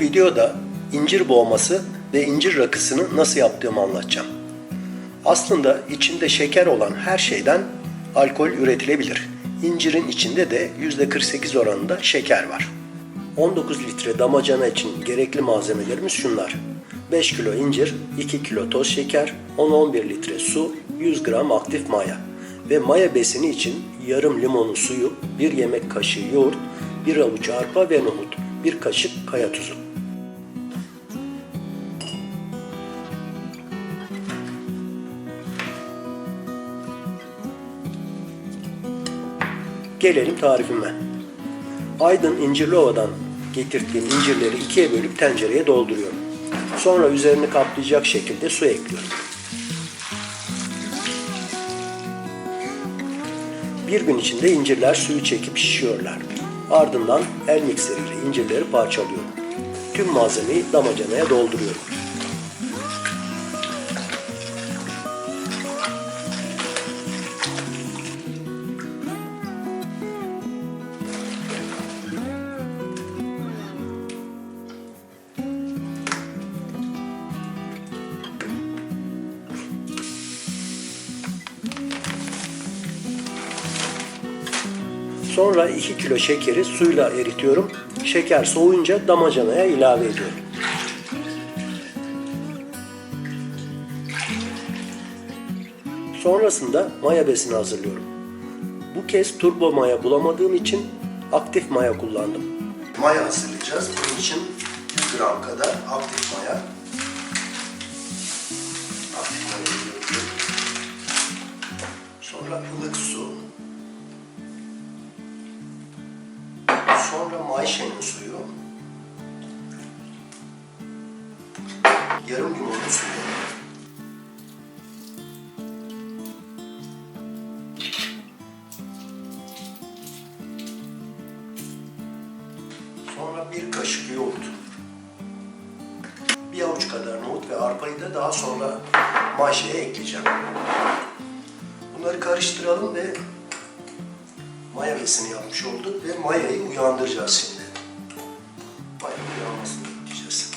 Bu videoda incir boğması ve incir rakısını nasıl yaptığımı anlatacağım. Aslında içinde şeker olan her şeyden alkol üretilebilir. İncirin içinde de %48 oranında şeker var. 19 litre damacana için gerekli malzemelerimiz şunlar. 5 kilo incir, 2 kilo toz şeker, 10-11 litre su, 100 gram aktif maya ve maya besini için yarım limonun suyu, 1 yemek kaşığı yoğurt, 1 avuç arpa ve nohut, 1 kaşık kaya tuzu. Gelelim tarifime. Aydın İncirliova'dan getirdiğim incirleri ikiye bölüp tencereye dolduruyorum. Sonra üzerini kaplayacak şekilde su ekliyorum. Bir gün içinde incirler suyu çekip şişiyorlar. Ardından el mikseriyle incirleri parçalıyorum. Tüm malzemeyi damacanaya dolduruyorum. Sonra 2 kilo şekeri suyla eritiyorum. Şeker soğuyunca damacanaya ilave ediyorum. Sonrasında maya besini hazırlıyorum. Bu kez turbo maya bulamadığım için aktif maya kullandım. Maya hazırlayacağız. Bunun için 100 gram kadar aktif maya. Aktif maya. Sonra ılık su. Sonra mayşenin suyu. Yarım limonun suyu. Sonra bir kaşık yoğurt. Bir avuç kadar nohut ve arpayı da daha sonra mayşeye ekleyeceğim. Bunları karıştıralım ve maya besini yapmış olduk ve mayayı uyandıracağız şimdi. Maya uyanmasını bekleyeceğiz.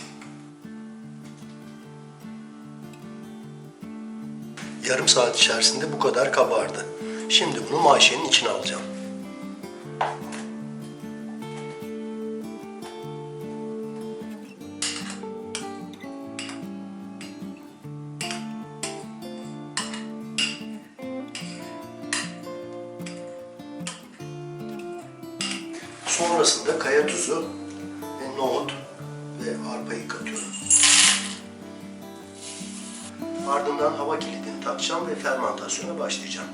Yarım saat içerisinde bu kadar kabardı. Şimdi bunu mayşenin içine alacağım. Sonrasında kaya tuzu ve nohut ve arpayı katıyorum. Ardından hava kilidini takacağım ve fermentasyona başlayacağım.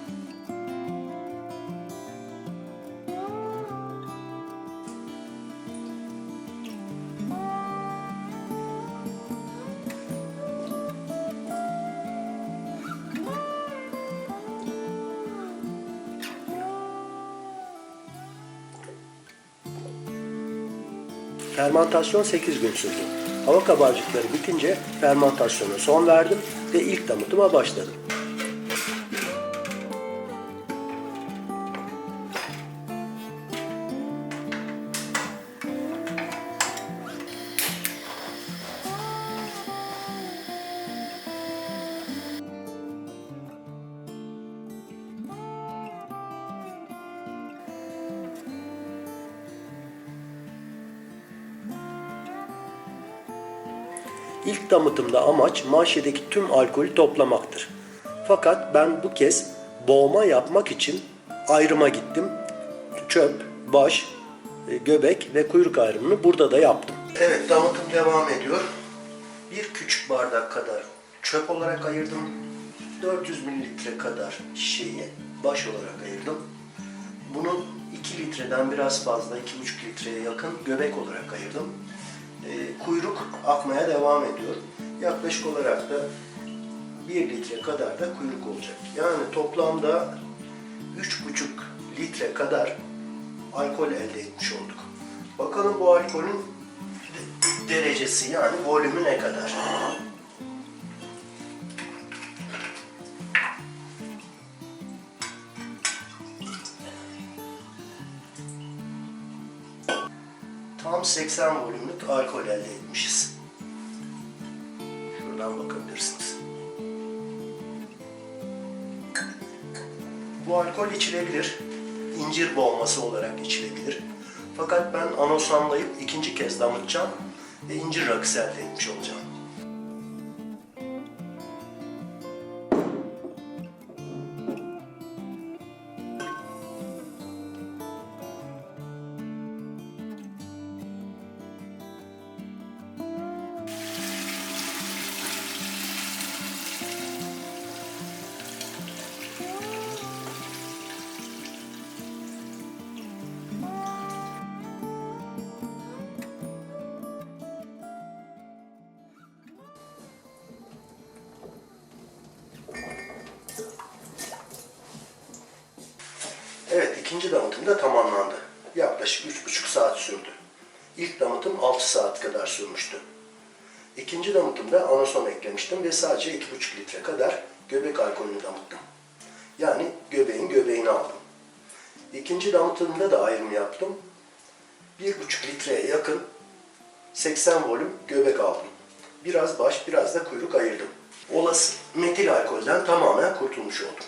Fermantasyon 8 gün sürdü. Hava kabarcıkları bitince fermantasyona son verdim ve ilk damıtıma başladım. İlk damıtımda amaç manşedeki tüm alkolü toplamaktır. Fakat ben bu kez boğma yapmak için ayrıma gittim. Çöp, baş, e, göbek ve kuyruk ayrımını burada da yaptım. Evet damıtım devam ediyor. Bir küçük bardak kadar çöp olarak ayırdım. 400 mililitre kadar şişeyi baş olarak ayırdım. Bunu 2 litreden biraz fazla, 2,5 litreye yakın göbek olarak ayırdım. E, kuyruk akmaya devam ediyor. Yaklaşık olarak da 1 litre kadar da kuyruk olacak. Yani toplamda 3,5 litre kadar alkol elde etmiş olduk. Bakalım bu alkolün de- derecesi yani volümü ne kadar? Tam 80 volümlük alkol elde etmişiz. Şuradan bakabilirsiniz. Bu alkol içilebilir. İncir boğması olarak içilebilir. Fakat ben anosanlayıp ikinci kez damıtacağım ve incir rakısı elde etmiş olacağım. İkinci damıtım da tamamlandı. Yaklaşık üç buçuk saat sürdü. İlk damıtım 6 saat kadar sürmüştü. İkinci damıtımda anason eklemiştim ve sadece iki buçuk litre kadar göbek alkolünü damıttım. Yani göbeğin göbeğini aldım. İkinci damıtımda da ayrım yaptım. Bir buçuk litreye yakın 80 volüm göbek aldım. Biraz baş, biraz da kuyruk ayırdım. Olası metil alkolden tamamen kurtulmuş oldum.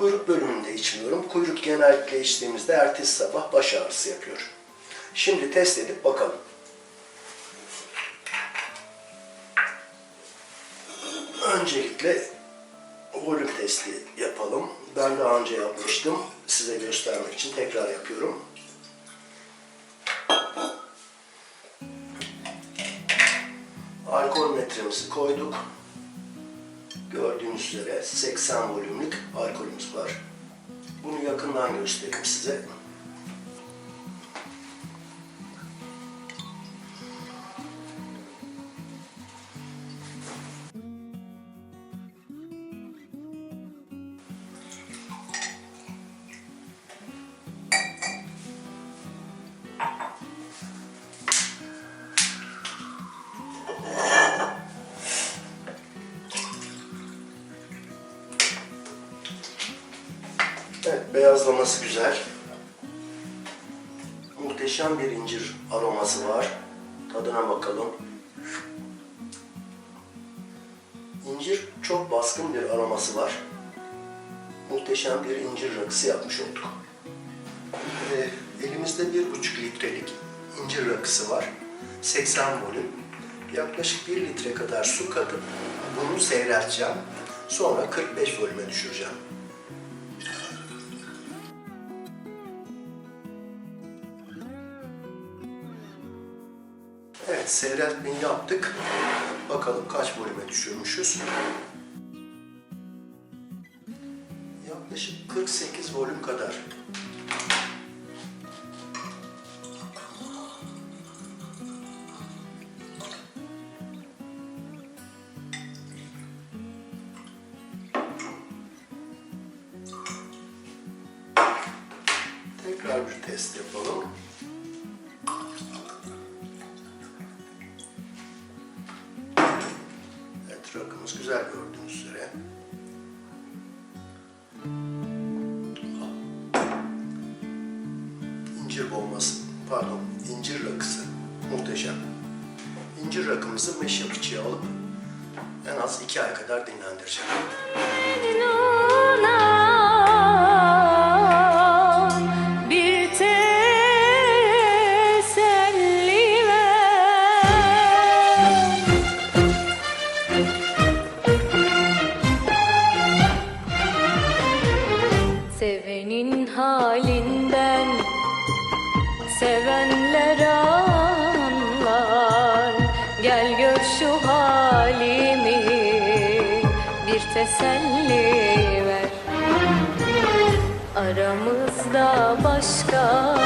Kuyruk bölümünde içmiyorum. Kuyruk genellikle içtiğimizde ertesi sabah baş ağrısı yapıyor. Şimdi test edip bakalım. Öncelikle volüm testi yapalım. Ben daha önce yapmıştım. Size göstermek için tekrar yapıyorum. Alkol metremizi koyduk. Gördüğünüz üzere 80 volümlük alkolümüz var. Bunu yakından göstereyim size. Evet, beyazlaması güzel. Muhteşem bir incir aroması var. Tadına bakalım. İncir çok baskın bir aroması var. Muhteşem bir incir rakısı yapmış olduk. Ee, elimizde bir buçuk litrelik incir rakısı var. 80 volüm. Yaklaşık 1 litre kadar su katıp bunu seyrelteceğim. Sonra 45 volüme düşüreceğim. Evet, seyreltmeyi yaptık. Bakalım kaç volüme düşürmüşüz. Yaklaşık 48 volüm kadar. Test yapalım. Evet, rakımız güzel gördüğünüz üzere. İncir bombası, pardon, incir rakısı. Muhteşem. İncir rakımızı meşe fıçıya alıp en az iki ay kadar dinlendireceğim. Sevenler anlar. Gel gör şu halimi bir teselli ver. Aramızda başka